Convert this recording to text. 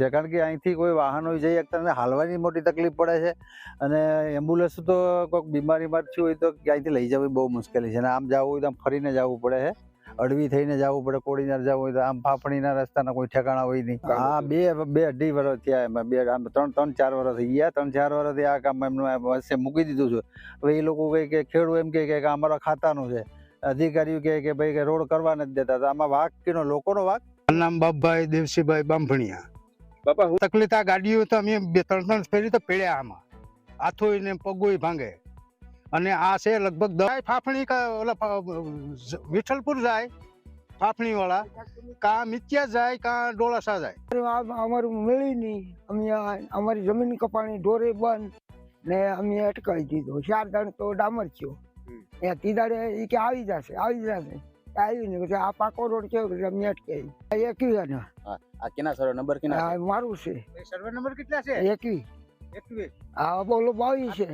છે. કારણ કે અહીંથી કોઈ વાહનો જઈ શકતા નથી હાલવાની મોટી તકલીફ પડે છે અને એમ્બ્યુલન્સ તો કોઈક બીમારીમાં થયું હોય તો ક્યાંયથી લઈ જવી બહુ મુશ્કેલી છે. અને આમ જવું હોય તો આમ ફરીને જવું પડે છે. અડવી થઈને જવું પડે કોડીનાર જવું હોય તો આમ ફાફણીના રસ્તાના કોઈ ઠેકાણા હોય નહીં. હા બે બે અઢી વર્ષ થયા એમાં. બે આમ ત્રણ ત્રણ ચાર વર્ષ થઈ ગયા. ત્રણ ચાર વર્ષથી આ કામ એમનું વચ્ચે મૂકી દીધું છે. હવે એ લોકો કહે કે ખેડૂત એમ કહે કે અમારા ખાતાનું છે. અધિકારીઓ કહે કે ભાઈ કે રોડ કરવા નથી દેતા તો આમાં વાક કેનો? લોકોનો વાક નામ બાપભાઈ દેવસીભાઈ બાંભણિયા. બાપા હું તકલીફ આ ગાડીઓ તો અમે બે ત્રણ ત્રણ ફેરી તો પડ્યા આમાં. હાથોય ને પગોય ભાંગે. અને આ છે લગભગ દવાય ફાફણી ઓલા વિઠ્ઠલપુર જાય ફાફણી વાળા કા મિત્યા જાય કા ડોળાસા જાય. આ અમારું મળી નહીં. અમે અમારી જમીન કપાણી ઢોરે બંધ ને અમે અટકાવી દીધો. ચાર દાણ તો ડામર થયો. એ તીદાડે એ કે આવી જશે આવી જશે. આવી ને પછી આ પાકો રોડ કેવો રમ્યા અટકાવી એકવી ને. આ કેના સર્વે? નંબર કેના મારું છે. સર્વે નંબર કેટલા છે? એકવી એકવીસ. આ બોલો ભાવી છે.